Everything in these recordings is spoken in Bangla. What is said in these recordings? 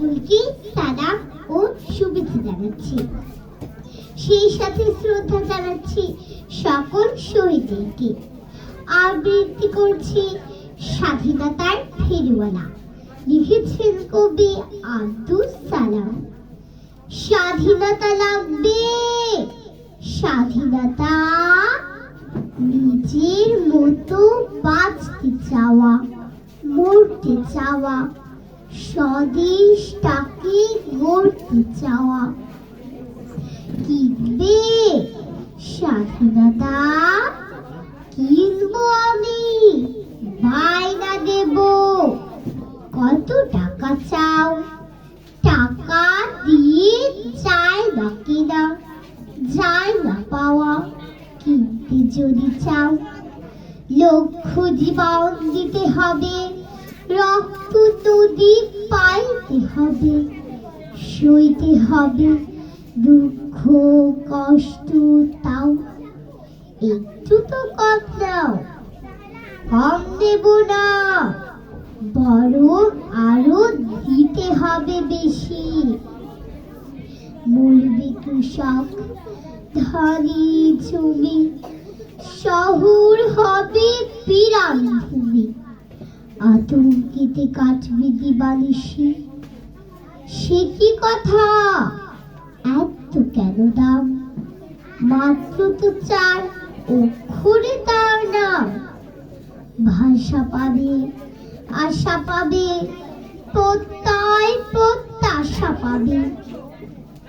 সকলকে সালাম ও শুভেচ্ছা জানাচ্ছি। সেই সাথে শ্রদ্ধা জানাচ্ছি সকল শহীদদেরকে। আবৃত্তি করছি স্বাধীনতার ফেরিওয়ালা লিখেছেন কবি আব্দুল সালাম। স্বাধীনতা লাগবে, স্বাধীনতা নিজের মতো বাঁচতে চাওয়া, মরতে চাওয়া। স্বদেশটাকে গড়তে চাওয়া। কিনবে স্বাধীনতা, কিনবো আমি, বায়না দেব। কত টাকা চাও? টাকা দিয়ে যায় না কিনা? যায় না পাওয়া, কিনতে যদি চাও। লক্ষ জীবন দিতে হবে। নদী পাইতে হবে? সইতে হবে দুঃখ, কষ্ট, তাও। একটু তো কম দাও কম দেব না। বরং আরও দিতে হবে বেশি। মরবে কৃষক ধনী জমি, শহর হবে ভূমি আতঙ্কিতে কাটবে বালিশি। সে কি কথা? এত কেন দাম? মাত্র তো চার অক্ষরে তার নাম। ভাষা পাবে, আশা পাবে, প্রত্যয় প্রত্যাশা পাবে।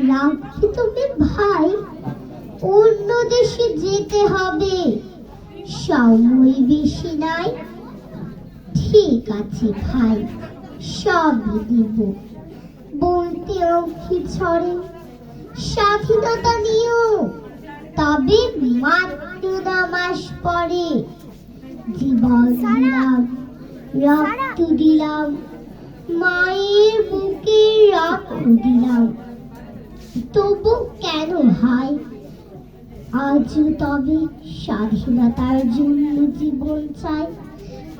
রাখি তুমি ভাই, অন্য দেশে যেতে হবে। সময় বেশি নাই খাই সবই দিব বলতে অঙ্কি ছড়ে স্বাধীনতা নিও। তবে মাত্র মাস পরে জীবন দিলাম, রক্ত দিলাম, মায়ের বুকে রক্ত দিলাম। তবু কেন ভাই আজ তবে স্বাধীনতার জন্য জীবন চাই?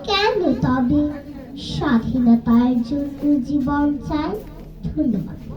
কেন তবে স্বাধীনতার জন্য জীবন চাই? ধন্যবাদ।